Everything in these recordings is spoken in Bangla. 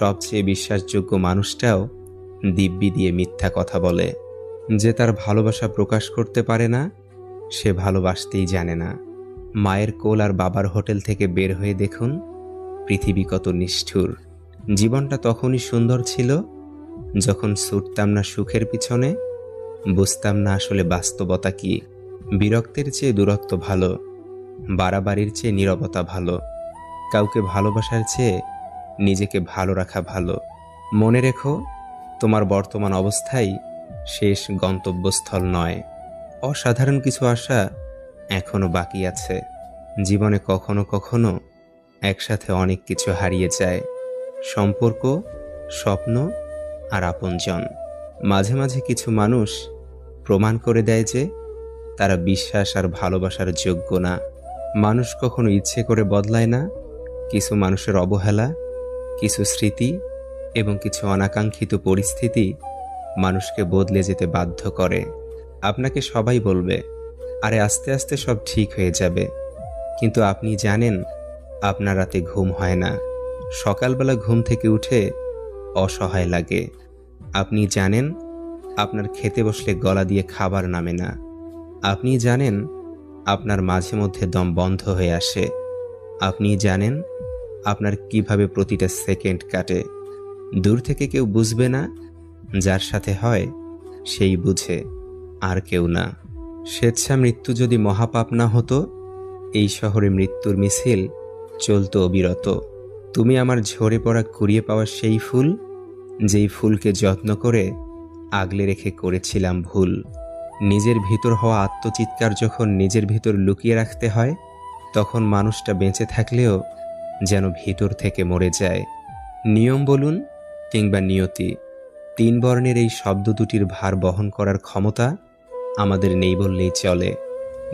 সবচেয়ে বিশ্বাসযোগ্য মানুষটাও দিব্যি দিয়ে মিথ্যা কথা বলে। যে তার ভালোবাসা প্রকাশ করতে পারে না, সে ভালোবাসতেই জানে না। মায়ের কোল আর বাবার হোটেল থেকে বের হয়ে দেখুন, পৃথিবী কত নিষ্ঠুর। জীবনটা তখনই সুন্দর ছিল, যখন ছুটতাম না সুখের পিছনে, বুঝতাম না আসলে বাস্তবতা কি। বিরক্তের চেয়ে দূরত্ব ভালো, বাড়াবাড়ির চেয়ে নীরবতা ভালো। কাউকে ভালোবাসার চেয়ে নিজেকে ভালো রাখা ভালো। মনে রেখো, তোমার বর্তমান অবস্থাই শেষ গন্তব্যস্থল নয়। অসাধারণ কিছু আশা এখনও বাকি আছে। জীবনে কখনো কখনো একসাথে অনেক কিছু হারিয়ে যায়। সম্পর্ক, স্বপ্ন আর আপনজন। মাঝে মাঝে কিছু মানুষ প্রমাণ করে দেয় যে তারা বিশ্বাস আর ভালোবাসার যোগ্য না। মানুষ কখনো ইচ্ছে করে বদলায় না। কিছু মানুষের অবহেলা কিছু স্মৃতি এবং কিছু অনাকাঙ্ক্ষিত পরিস্থিতি মানুষকে বদলে যেতে বাধ্য করে। আপনাকে সবাই বলবে, আরে, আস্তে আস্তে সব ঠিক হয়ে যাবে। কিন্তু আপনি জানেন, আপনার রাতে ঘুম হয় না। সকালবেলা ঘুম থেকে উঠে অসহায় লাগে। আপনি জানেন, আপনার খেতে বসলে গলা দিয়ে খাবার নামে না। আপনি জানেন, আপনার মাঝে মধ্যে দম বন্ধ হয়ে আসে। আপনি জানেন আপনার কীভাবে প্রতিটা সেকেন্ড কাটে। দূর থেকে কেউ বুঝবে না, যার সাথে হয় সেই বুঝে, আর কেউ না। স্বেচ্ছা মৃত্যু যদি মহাপাপ না হতো, এই শহরে মৃত্যুর মিছিল চলত অবিরত। তুমি আমার ঝরে পড়া কুড়িয়ে পাওয়া সেই ফুল, যেই ফুলকে যত্ন করে আগলে রেখে করেছিলাম ভুল। নিজের ভিতর হওয়া আত্মচিৎকার যখন নিজের ভিতর লুকিয়ে রাখতে হয়, তখন মানুষটা বেঁচে থাকলেও যেন ভিতর থেকে মরে যায়। নিয়ম বলুন কিংবা নিয়তি, তিন বর্ণের এই শব্দ দুটির ভার বহন করার ক্ষমতা আমাদের নেই বললেই চলে।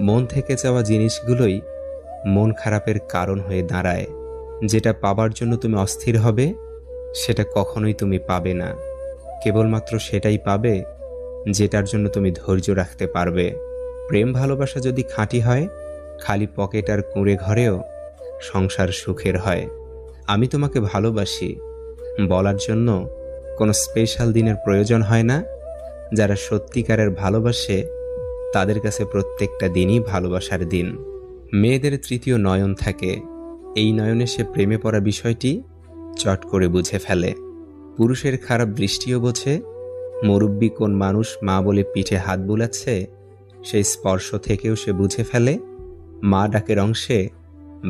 মন থেকে যাওয়া জিনিসগুলোই মন খারাপের কারণ হয়ে দাঁড়ায়। যেটা পাবার জন্য তুমি অস্থির হবে, সেটা কখনোই তুমি পাবে না। কেবলমাত্র সেটাই পাবে, যেটার জন্য তুমি ধৈর্য রাখতে পারবে। প্রেম ভালোবাসা যদি খাঁটি হয়, খালি পকেট আর কুঁড়ে ঘরেও সংসার সুখের হয়। আমি তোমাকে ভালোবাসি। বলার জন্য কোনো স্পেশাল দিনের প্রয়োজন হয় না। যারা সত্যিকারের ভালোবাসে, তাদের কাছে প্রত্যেকটা দিনই ভালোবাসার দিন। মেয়েদের তৃতীয় নয়ন থাকে। এই নয়নে সে প্রেমে পড়া বিষয়টি চট করে বুঝে ফেলে। পুরুষের খারাপ দৃষ্টিও বোঝে। মুরব্বী কোন মানুষ মা বলে পিঠে হাত বুলাচ্ছে, সেই স্পর্শ থেকেও সে বুঝে ফেলে। মা ডাকের অংশে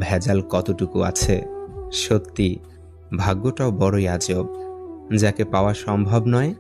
ভেজাল কতটুকু আছে? সত্যি ভাগ্যটাও বড়ই আজব। যাকে পাওয়া সম্ভব নয়